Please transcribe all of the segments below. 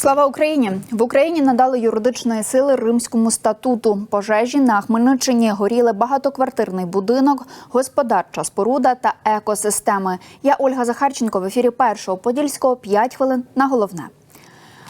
Слава Україні! В Україні надали юридичної сили Римському статуту. Пожежі на Хмельниччині горіли багатоквартирний будинок, господарча споруда та екосистеми. Я Ольга Захарченко в ефірі першого подільського 5 хвилин на головне.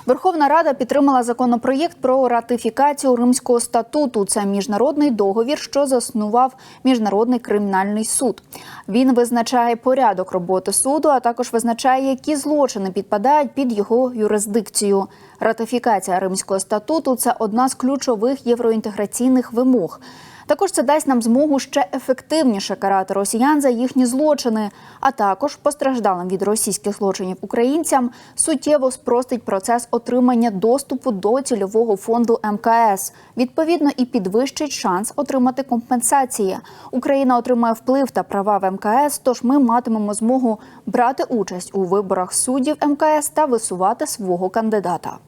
Верховна Рада підтримала законопроєкт про ратифікацію Римського статуту. Це міжнародний договір, що заснував міжнародний кримінальний суд. Він визначає порядок роботи суду, а також визначає, які злочини підпадають під його юрисдикцію. Ратифікація Римського статуту це одна з ключових євроінтеграційних вимог. Також це дасть нам змогу ще ефективніше карати росіян за їхні злочини, а також постраждалим від російських злочинів українцям суттєво спростить процес отримання доступу до цільового фонду МКС. Відповідно, і підвищить шанс отримати компенсації. Україна отримає вплив та права в МКС, тож ми матимемо змогу брати участь у виборах суддів МКС та висувати свого кандидата.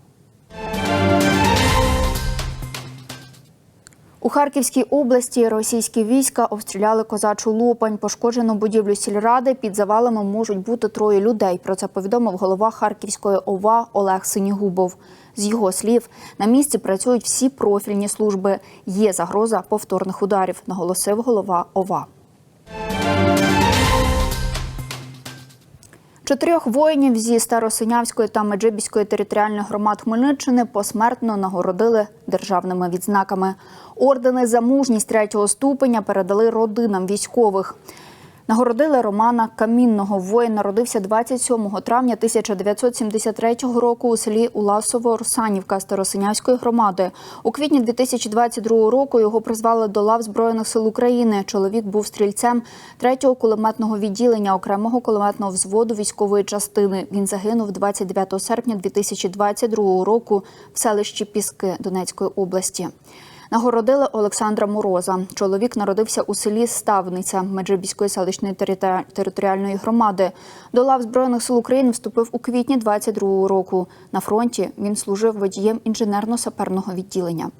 У Харківській області російські війська обстріляли козачу Лопань. Пошкоджену будівлю сільради під завалами можуть бути троє людей. Про це повідомив голова Харківської ОВА Олег Синігубов. З його слів, на місці працюють всі профільні служби. Є загроза повторних ударів, наголосив голова ОВА. Чотирьох воїнів зі Старосинявської та Меджибіської територіальних громад Хмельниччини посмертно нагородили державними відзнаками. Ордени за мужність третього ступеня передали родинам військових. Нагородили Романа Камінного. Воїн народився 27 травня 1973 року у селі Уласово-Русанівка Старосинявської громади. У квітні 2022 року його призвали до лав Збройних сил України. Чоловік був стрільцем 3-го кулеметного відділення окремого кулеметного взводу військової частини. Він загинув 29 серпня 2022 року в селищі Піски Донецької області. Нагородили Олександра Мороза. Чоловік народився у селі Ставниця Меджибіської селищної територіальної громади. До лав Збройних сил України вступив у квітні 22 року. На фронті він служив водієм інженерно-саперного відділення.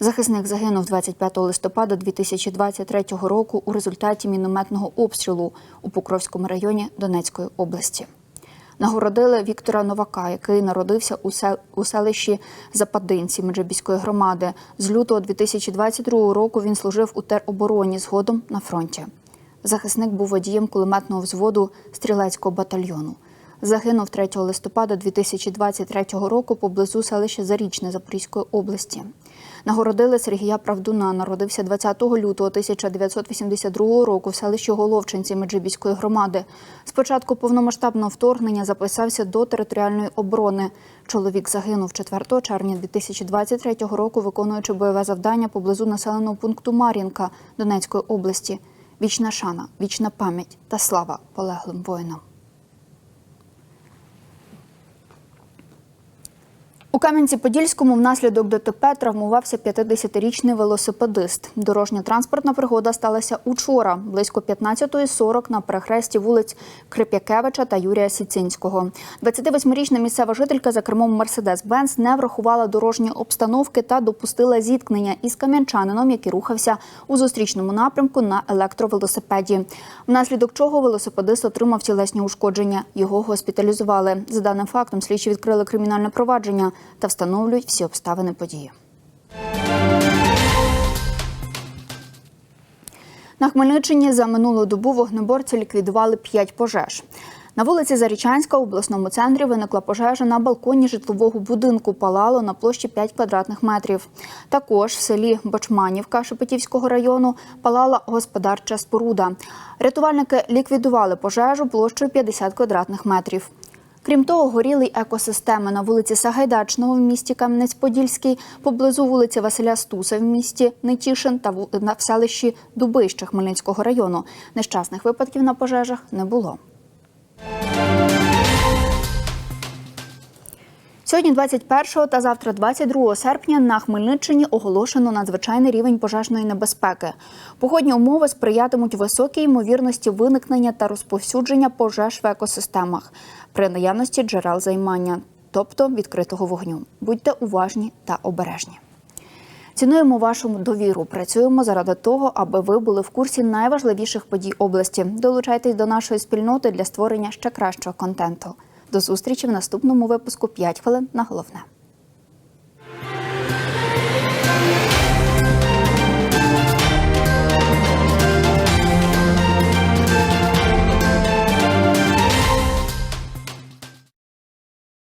Захисник загинув 25 листопада 2023 року у результаті мінометного обстрілу у Покровському районі Донецької області. Нагородили Віктора Новака, який народився у сел- у селищі Западинці Меджибіської громади. З лютого 2022 року він служив у теробороні згодом на фронті. Захисник був водієм кулеметного взводу стрілецького батальйону. Загинув 3 листопада 2023 року поблизу селища Зарічне Запорізької області. Нагородили Сергія Правдуна. Народився 20 лютого 1982 року в селищі Головчинці Меджибіської громади. Спочатку повномасштабного вторгнення записався до територіальної оборони. Чоловік загинув 4 червня 2023 року, виконуючи бойове завдання поблизу населеного пункту Мар'їнка Донецької області. Вічна шана, вічна пам'ять та слава полеглим воїнам. У Кам'янці-Подільському внаслідок ДТП травмувався 50-річний велосипедист. Дорожньо-транспортна пригода сталася учора, близько 15.40 на перехресті вулиць Крип'якевича та Юрія Сіцинського. 28-річна місцева жителька за кермом Мерседес-Бенц не врахувала дорожньої обстановки та допустила зіткнення із кам'янчанином, який рухався у зустрічному напрямку на електровелосипеді. Внаслідок чого велосипедист отримав тілесні ушкодження. Його госпіталізували. За даним фактом, слідчі відкрили кримінальне провадження та встановлюють всі обставини події. На Хмельниччині за минулу добу вогнеборці ліквідували п'ять пожеж. На вулиці Зарічанська у обласному центрі виникла пожежа на балконі житлового будинку. Палало на площі 5 квадратних метрів. Також в селі Бочманівка Шепетівського району палала господарча споруда. Рятувальники ліквідували пожежу площею 50 квадратних метрів. Крім того, горіли екосистеми на вулиці Сагайдачного в місті Кам'янець-Подільський, поблизу вулиці Василя Стуса в місті Нетішин та в селищі Дубище Хмельницького району. Нещасних випадків на пожежах не було. Сьогодні, 21 та завтра, 22 серпня, на Хмельниччині оголошено надзвичайний рівень пожежної небезпеки. Погодні умови сприятимуть високій ймовірності виникнення та розповсюдження пожеж в екосистемах при наявності джерел займання, тобто відкритого вогню. Будьте уважні та обережні. Цінуємо вашу довіру. Працюємо заради того, аби ви були в курсі найважливіших подій області. Долучайтесь до нашої спільноти для створення ще кращого контенту. До зустрічі в наступному випуску «5 хвилин на головне.